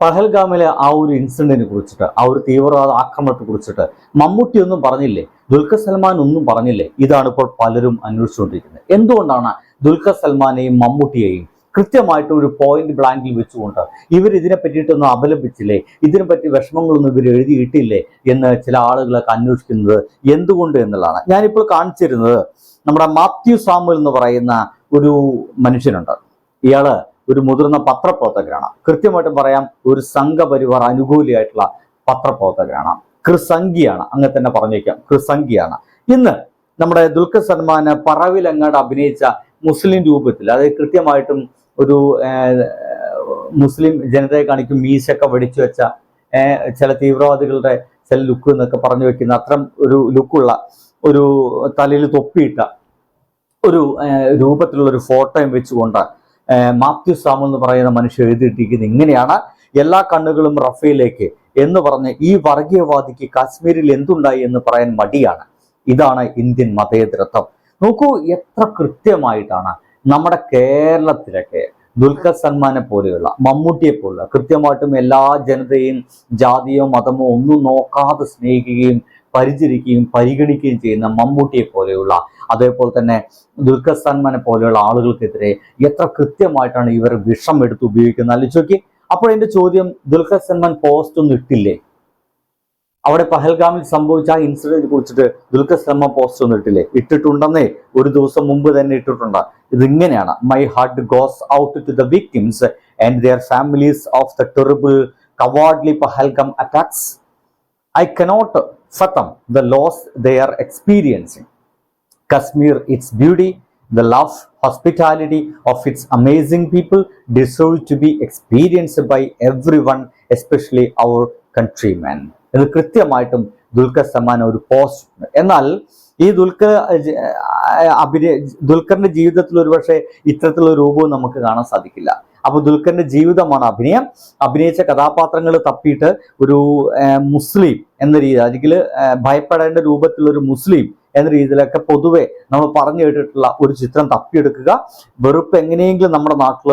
പഹൽഗാമിലെ ആ ഒരു ഇൻസിഡന്റിനെ കുറിച്ചിട്ട് ആ ഒരു തീവ്രവാദ ആക്രമണത്തെ കുറിച്ചിട്ട് മമ്മൂട്ടി ഒന്നും പറഞ്ഞില്ലേ? ദുൽഖർ സൽമാൻ ഒന്നും പറഞ്ഞില്ലേ? ഇതാണ് ഇപ്പോൾ പലരും അന്വേഷിച്ചുകൊണ്ടിരിക്കുന്നത്. എന്തുകൊണ്ടാണ് ദുൽഖർ സൽമാനെയും മമ്മൂട്ടിയെയും കൃത്യമായിട്ട് ഒരു പോയിന്റ് ബ്ലാങ്കിൽ വെച്ചുകൊണ്ട് ഇവർ ഇതിനെ പറ്റിയിട്ടൊന്നും അപലപിച്ചില്ലേ? ഇതിനെപ്പറ്റി വിഷമങ്ങളൊന്നും ഇവർ എഴുതിയിട്ടില്ലേ? എന്ന് ചില ആളുകളൊക്കെ അന്വേഷിക്കുന്നത് എന്തുകൊണ്ട് എന്നുള്ളതാണ്. ഞാനിപ്പോൾ കാണിച്ചിരുന്നത് നമ്മുടെ മാത്യു സാമുൽ എന്ന് പറയുന്ന ഒരു മനുഷ്യനുണ്ട്. ഇയാൾ ഒരു മുതിർന്ന പത്രപ്രവർത്തകരാണ്. കൃത്യമായിട്ടും പറയാം ഒരു സംഘപരിവാർ അനുകൂലിയായിട്ടുള്ള പത്രപ്രവർത്തകരാണ്. കൃസംഖിയാണ് അങ്ങനെ തന്നെ പറഞ്ഞേക്കാം കൃസംഖിയാണ് ഇന്ന് നമ്മുടെ ദുൽഖർ സൽമാന് പറവിലങ്ങാട് അഭിനയിച്ച മുസ്ലിം രൂപത്തിൽ അതായത് കൃത്യമായിട്ടും ഒരു മുസ്ലിം ജനതയെ കാണിക്കും മീശൊക്കെ വെടിച്ചു വെച്ച ചില തീവ്രവാദികളുടെ ചില ലുക്ക് എന്നൊക്കെ പറഞ്ഞു വെക്കുന്ന അത്തരം ഒരു ലുക്കുള്ള ഒരു തലയിൽ തൊപ്പിയിട്ട ഒരു രൂപത്തിലുള്ള ഒരു ഫോട്ടോയും വെച്ചുകൊണ്ട് മാത്യു സാമു എന്ന് പറയുന്ന മനുഷ്യൻ എഴുതിയിട്ടിരിക്കുന്നത് ഇങ്ങനെയാണ്. എല്ലാ കണ്ണുകളും റഫയിലേക്ക് എന്ന് പറഞ്ഞ് ഈ വർഗീയവാദിക്ക് കാശ്മീരിൽ എന്തുണ്ടായി എന്ന് പറയാൻ മടിയാണ്. ഇതാണ് ഇന്ത്യൻ മതേതരത്വം. നോക്കൂ എത്ര കൃത്യമായിട്ടാണ് നമ്മുടെ കേരളത്തിലൊക്കെ ദുൽഖർ സൽമാനെ പോലെയുള്ള മമ്മൂട്ടിയെ പോലുള്ള കൃത്യമായിട്ടും എല്ലാ ജനതയും ജാതിയോ മതമോ ഒന്നും നോക്കാതെ സ്നേഹിക്കുകയും പരിചരിക്കുകയും പരിഗണിക്കുകയും ചെയ്യുന്ന മമ്മൂട്ടിയെ പോലെയുള്ള അതേപോലെ തന്നെ ദുൽഖർ സൽമാനെ പോലെയുള്ള ആളുകൾക്കെതിരെ എത്ര കൃത്യമായിട്ടാണ് ഇവർ വിഷം എടുത്ത് ഉപയോഗിക്കുന്നത്? ആലോചിച്ച് അപ്പോൾ എന്റെ ചോദ്യം ദുൽഖർ സൽമാൻ പോസ്റ്റ് ഒന്നും ഇട്ടില്ലേ? അവിടെ പഹൽഗാമിൽ സംഭവിച്ച ആ ഇൻസിഡന്റിനെ കുറിച്ചിട്ട് ദുൽഖർ സൽമാൻ പോസ്റ്റ് ഒന്നും ഇട്ടില്ലേ? ഇട്ടിട്ടുണ്ടെന്നേ ഒരു ദിവസം മുമ്പ് തന്നെ ഇട്ടിട്ടുണ്ട്. ഇതിങ്ങനെയാണ്. My heart goes out to the victims and their families of the terrible cowardly Pahalgam attacks I cannot fathom the loss they're experiencing. Kashmir, its beauty, the love, hospitality of its amazing people deserve to be experienced by everyone, especially our countrymen. ഇത് കൃത്യമായിട്ടും ദുൽഖർ സമാൻ ഒരു post എന്നാൽ ഈ ദുൽഖർ അഭിനയ ദുൽഖറിന്റെ ജീവിതത്തിൽ ഒരുപക്ഷെ ഇത്തരത്തിലുള്ള രൂപവും നമുക്ക് കാണാൻ സാധിക്കില്ല. അപ്പൊ ദുൽഖറിന്റെ ജീവിതമാണ് അഭിനയം. അഭിനയിച്ച കഥാപാത്രങ്ങൾ തപ്പിയിട്ട് ഒരു മുസ്ലിം എന്ന രീതി അല്ലെങ്കിൽ ഭയപ്പെടേണ്ട രൂപത്തിലുള്ള ഒരു മുസ്ലിം എന്ന രീതിയിലൊക്കെ പൊതുവെ നമ്മൾ പറഞ്ഞു കേട്ടിട്ടുള്ള ഒരു ചിത്രം തപ്പിയെടുക്കുക. വെറുപ്പ് എങ്ങനെയെങ്കിലും നമ്മുടെ നാട്ടിൽ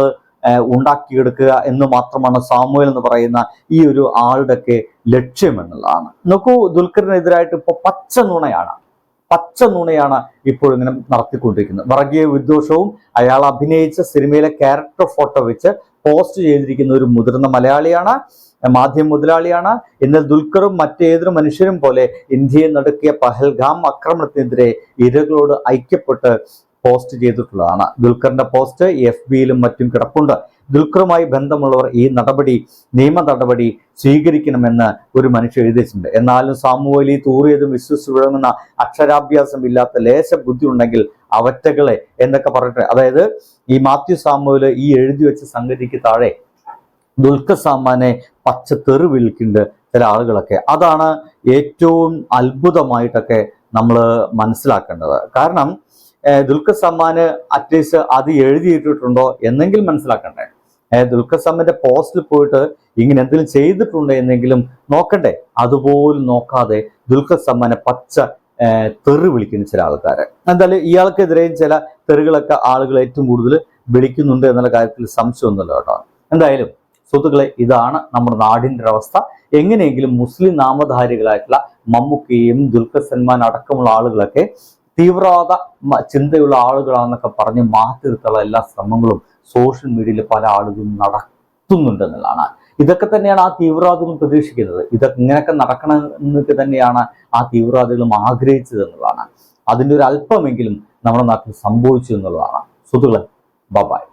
ഉണ്ടാക്കിയെടുക്കുക എന്ന് മാത്രമാണ് സാമൂഹൽ എന്ന് പറയുന്ന ഈ ഒരു ആളുടെയൊക്കെ ലക്ഷ്യം എന്നുള്ളതാണ്. നോക്കൂ ദുൽഖറിനെതിരായിട്ട് ഇപ്പൊ പച്ച നുണയാണ്. പച്ച നുണയാണ് ഇപ്പോൾ ഇങ്ങനെ നടത്തിക്കൊണ്ടിരിക്കുന്നത്. വർഗീയ വിദ്വേഷവും അയാൾ അഭിനയിച്ച സിനിമയിലെ ക്യാരക്ടർ ഫോട്ടോ വെച്ച് പോസ്റ്റ് ചെയ്തിരിക്കുന്ന ഒരു മുതിർന്ന മലയാളിയാണ് മാധ്യമ മുതലാളിയാണ്. എന്നാൽ ദുൽഖറും മറ്റേതൊരു മനുഷ്യരും പോലെ ഇന്ത്യയിൽ നടക്കിയ പഹൽഗാം ആക്രമണത്തിനെതിരെ ഇരകളോട് ഐക്യപ്പെട്ട് പോസ്റ്റ് ചെയ്തിട്ടുള്ളതാണ്. ദുൽഖറിന്റെ പോസ്റ്റ് എഫ് ബിയിലും മറ്റും കിടപ്പുണ്ട്. ദുൽഖറുമായി ബന്ധമുള്ളവർ ഈ നടപടി നിയമ നടപടി സ്വീകരിക്കണമെന്ന് ഒരു മനുഷ്യ എഴുതിയിട്ടുണ്ട്. എന്നാലും സാമൂഹലി തൂറിയതും വിശ്വസിച്ച് വിളങ്ങുന്ന അക്ഷരാഭ്യാസം ഇല്ലാത്ത ലേശ ബുദ്ധി ഉണ്ടെങ്കിൽ അവറ്റകളെ എന്നൊക്കെ പറഞ്ഞിട്ട് അതായത് ഈ മാത്യു സാമുവൽ ഈ എഴുതി വെച്ച സംഗതിക്ക് താഴെ ദുൽഖർ സാമാനെ പച്ച തെറി വിളിക്കുന്നുണ്ട് ചില ആളുകളൊക്കെ. അതാണ് ഏറ്റവും അത്ഭുതമായിട്ടൊക്കെ നമ്മൾ മനസ്സിലാക്കേണ്ടത്. കാരണം ദുൽഖർ സമ്മാന് അറ്റ്ലീസ്റ്റ് അത് എഴുതിയിട്ടിട്ടുണ്ടോ എന്നെങ്കിലും മനസ്സിലാക്കണ്ടേ. ദുൽഖർ സൽമാന്റെ പോസ്റ്റിൽ പോയിട്ട് ഇങ്ങനെ എന്തെങ്കിലും ചെയ്തിട്ടുണ്ട് എന്നെങ്കിലും നോക്കണ്ടേ? അതുപോലും നോക്കാതെ ദുൽഖർ സമ്മാനെ പച്ച തെറി വിളിക്കുന്ന ചില ആൾക്കാരെ. എന്തായാലും ഇയാൾക്കെതിരെയും ചില തെറികളൊക്കെ ആളുകൾ ഏറ്റവും കൂടുതൽ വിളിക്കുന്നുണ്ട് എന്നുള്ള കാര്യത്തിൽ സംശയമൊന്നുമില്ല കേട്ടോ. എന്തായാലും സുഹൃത്തുക്കളെ ഇതാണ് നമ്മുടെ നാടിന്റെ അവസ്ഥ. എങ്ങനെയെങ്കിലും മുസ്ലിം നാമധാരികളായിട്ടുള്ള മമ്മൂക്കയും ദുൽഖർ സൽമാൻ അടക്കമുള്ള ആളുകളൊക്കെ തീവ്രവാദ ചിന്തയുള്ള ആളുകളാണെന്നൊക്കെ പറഞ്ഞ് മാറ്റി നിർത്താനുള്ള എല്ലാ ശ്രമങ്ങളും സോഷ്യൽ മീഡിയയിൽ പല ആളുകളും നടത്തുന്നുണ്ടെന്നുള്ളതാണ്. ഇതൊക്കെ തന്നെയാണ് ആ തീവ്രവാദികളും പ്രതീക്ഷിക്കുന്നത്. ഇതൊക്കെ ഇങ്ങനെയൊക്കെ നടക്കണം എന്നൊക്കെ തന്നെയാണ് ആ തീവ്രവാദികളും ആഗ്രഹിച്ചത് എന്നുള്ളതാണ്. അതിന്റെ ഒരു അല്പമെങ്കിലും നമ്മുടെ നാട്ടിൽ സംഭവിച്ചു എന്നുള്ളതാണ്. സുഹൃത്തുക്കളെ ബബായ്